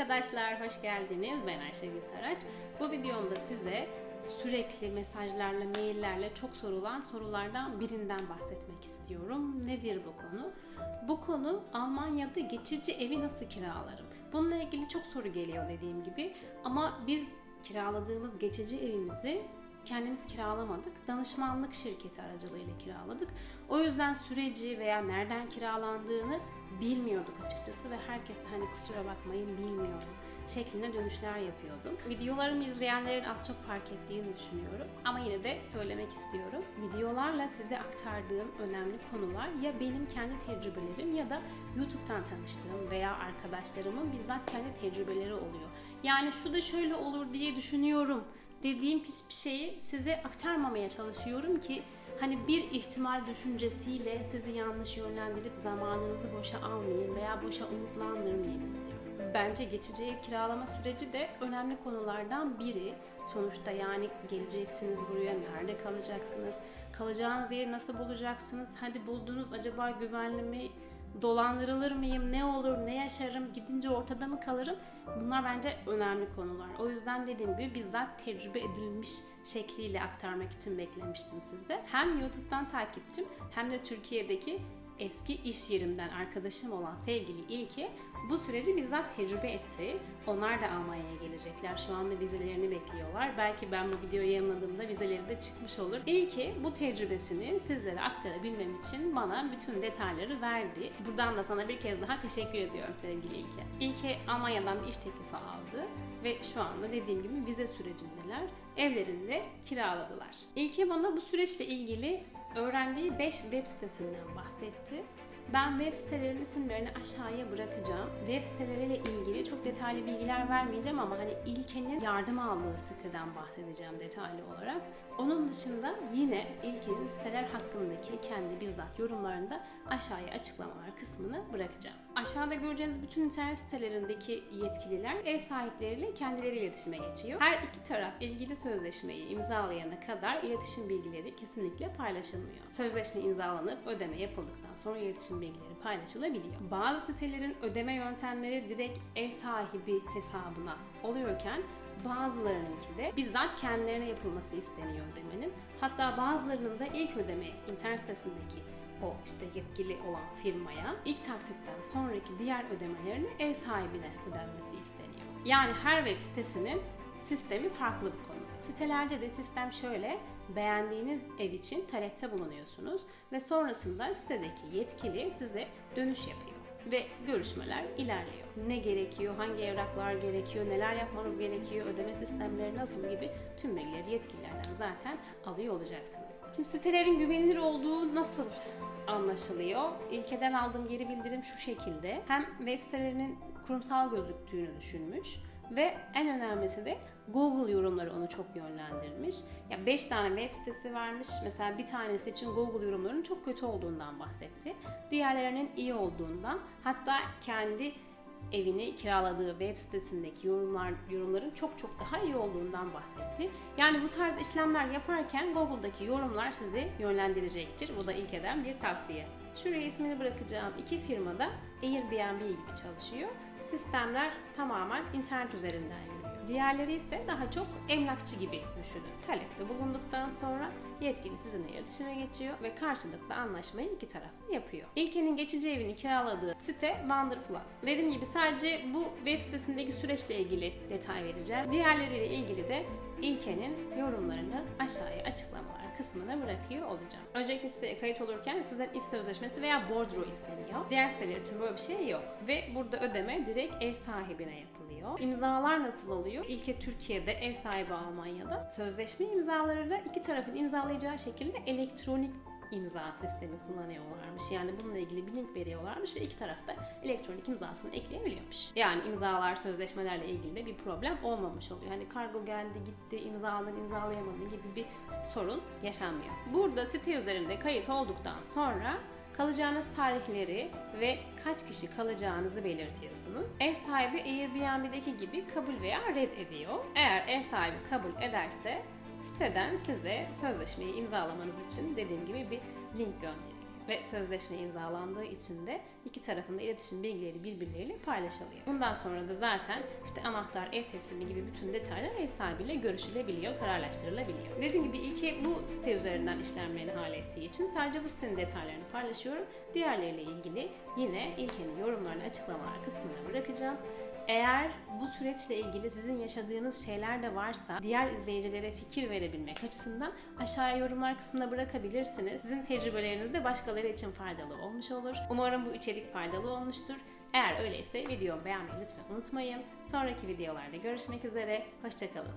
arkadaşlar, hoş geldiniz. Ben Ayşegül Saraç. Bu videomda size sürekli mesajlarla, maillerle çok sorulan sorulardan birinden bahsetmek istiyorum. Nedir bu konu? Bu konu Almanya'da geçici evi nasıl kiralarım? Bununla ilgili çok soru geliyor dediğim gibi. Ama biz kiraladığımız geçici evimizi kendimiz kiralamadık. Danışmanlık şirketi aracılığıyla kiraladık. O yüzden süreci veya nereden kiralandığını bilmiyorduk açıkçası ve herkes hani kusura bakmayın bilmiyorum şeklinde dönüşler yapıyordum. Videolarımı izleyenlerin az çok fark ettiğini düşünüyorum ama yine de söylemek istiyorum. Videolarla size aktardığım önemli konular ya benim kendi tecrübelerim ya da YouTube'dan tanıştığım veya arkadaşlarımın bizzat kendi tecrübeleri oluyor. Yani şu da şöyle olur diye düşünüyorum dediğim hiçbir şeyi size aktarmamaya çalışıyorum ki hani bir ihtimal düşüncesiyle sizi yanlış yönlendirip zamanınızı boşa almayayım veya boşa umutlandırmayayım istiyorum. Bence geçici ev kiralama süreci de önemli konulardan biri. Sonuçta yani geleceksiniz buraya, nerede kalacaksınız, kalacağınız yeri nasıl bulacaksınız, hadi buldunuz acaba güvenli mi, dolandırılır mıyım, ne olur, yaşarım, gidince ortada mı kalırım? Bunlar bence önemli konular. O yüzden dediğim gibi bizzat tecrübe edilmiş şekliyle aktarmak için beklemiştim size. Hem YouTube'dan takipçim hem de Türkiye'deki eski iş yerimden arkadaşım olan sevgili İlke bu süreci bizzat tecrübe etti. Onlar da Almanya'ya gelecekler. Şu anda vizelerini bekliyorlar. Belki ben bu videoyu yayınladığımda vizeleri de çıkmış olur. İlke bu tecrübesini sizlere aktarabilmem için bana bütün detayları verdi. Buradan da sana bir kez daha teşekkür ediyorum sevgili İlke. İlke Almanya'dan bir iş teklifi aldı ve şu anda dediğim gibi vize sürecindeler. Evlerini de kiraladılar. İlke bana bu süreçle ilgili öğrendiği 5 web sitesinden bahsetti. Ben web sitelerinin isimlerini aşağıya bırakacağım. Web siteleriyle ilgili çok detaylı bilgiler vermeyeceğim ama hani İlke'nin yardım aldığı siteden bahsedeceğim detaylı olarak. Onun dışında yine İlke'nin siteler hakkındaki kendi bizzat yorumlarında aşağıya açıklamalar kısmını bırakacağım. Aşağıda göreceğiniz bütün internet sitelerindeki yetkililer ev sahipleriyle kendileri iletişime geçiyor. Her iki taraf ilgili sözleşmeyi imzalayana kadar iletişim bilgileri kesinlikle paylaşılmıyor. Sözleşme imzalanıp ödeme yapıldıktan sonra iletişim bilgileri paylaşılabiliyor. Bazı sitelerin ödeme yöntemleri direkt ev sahibi hesabına oluyorken bazılarınınki de bizzat kendilerine yapılması isteniyor ödemenin. Hatta bazılarının da ilk ödeme internet sitesindeki o işte yetkili olan firmaya ilk taksitten sonraki diğer ödemelerini ev sahibine ödenmesi isteniyor. Yani her web sitesinin sistemi farklı bir konu. Sitelerde de sistem şöyle, beğendiğiniz ev için talepte bulunuyorsunuz ve sonrasında sitedeki yetkili size dönüş yapıyor ve görüşmeler ilerliyor. Ne gerekiyor, hangi evraklar gerekiyor, neler yapmanız gerekiyor, ödeme sistemleri nasıl gibi tüm bilgileri yetkililerden zaten alıyor olacaksınızdır. Şimdi sitelerin güvenilir olduğu nasıl anlaşılıyor? İlkeden aldığım geri bildirim şu şekilde. Hem web sitelerinin kurumsal gözüktüğünü düşünmüş ve en önemlisi de Google yorumları onu çok yönlendirmiş. Ya 5 tane web sitesi varmış. Mesela bir tanesi için Google yorumlarının çok kötü olduğundan bahsetti. Diğerlerinin iyi olduğundan hatta kendi evini kiraladığı web sitesindeki yorumlar yorumların çok çok daha iyi olduğundan bahsetti. Yani bu tarz işlemler yaparken Google'daki yorumlar sizi yönlendirecektir. Bu da ilk eden bir tavsiye. Şuraya ismini bırakacağım iki firmada Airbnb gibi çalışıyor. Sistemler tamamen internet üzerinden yürüyor. Diğerleri ise daha çok emlakçı gibi düşünün. Talepte bulunduktan sonra yetkili sizinle iletişime geçiyor ve karşılıklı anlaşmayı iki taraflı yapıyor. İlkenin geçici evini kiraladığı site Wonderflus. Dediğim gibi sadece bu web sitesindeki süreçle ilgili detay vereceğim. Diğerleriyle ilgili de İlke'nin yorumlarını aşağıya açıklamalar kısmına bırakıyor olacağım. Öncelikle siteye kayıt olurken sizden iş sözleşmesi veya bordro isteniyor. Diğer siteler için böyle bir şey yok. Ve burada ödeme direkt ev sahibine yapılıyor. İmzalar nasıl oluyor? İlke Türkiye'de, ev sahibi Almanya'da. Sözleşme imzaları da iki tarafın imzalayacağı şekilde elektronik imza sistemi kullanıyorlarmış. Yani bununla ilgili bir link veriyorlarmış ve iki tarafta elektronik imzasını ekleyebiliyormuş. Yani imzalar, sözleşmelerle ilgili de bir problem olmamış oluyor. Hani kargo geldi, gitti, imzaladın, imzalayamadın gibi bir sorun yaşanmıyor. Burada site üzerinde kayıt olduktan sonra kalacağınız tarihleri ve kaç kişi kalacağınızı belirtiyorsunuz. Ev sahibi Airbnb'deki gibi kabul veya red ediyor. Eğer ev sahibi kabul ederse siteden size sözleşmeyi imzalamanız için dediğim gibi bir link gönderiliyor. Ve sözleşme imzalandığı için de iki tarafın da iletişim bilgileri birbirleriyle paylaşılıyor. Bundan sonra da zaten işte anahtar, ev teslimi gibi bütün detaylar ev sahibiyle görüşülebiliyor, kararlaştırılabiliyor. Dediğim gibi ilki bu site üzerinden işlemlerini hallettiği için sadece bu sitenin detaylarını paylaşıyorum. Diğerleriyle ilgili yine ilkenin yorumlarını açıklamalar kısmına bırakacağım. Eğer bu süreçle ilgili sizin yaşadığınız şeyler de varsa diğer izleyicilere fikir verebilmek açısından aşağıya yorumlar kısmına bırakabilirsiniz. Sizin tecrübeleriniz de başkaları için faydalı olmuş olur. Umarım bu içerik faydalı olmuştur. Eğer öyleyse videomu beğenmeyi lütfen unutmayın. Sonraki videolarda görüşmek üzere. Hoşçakalın.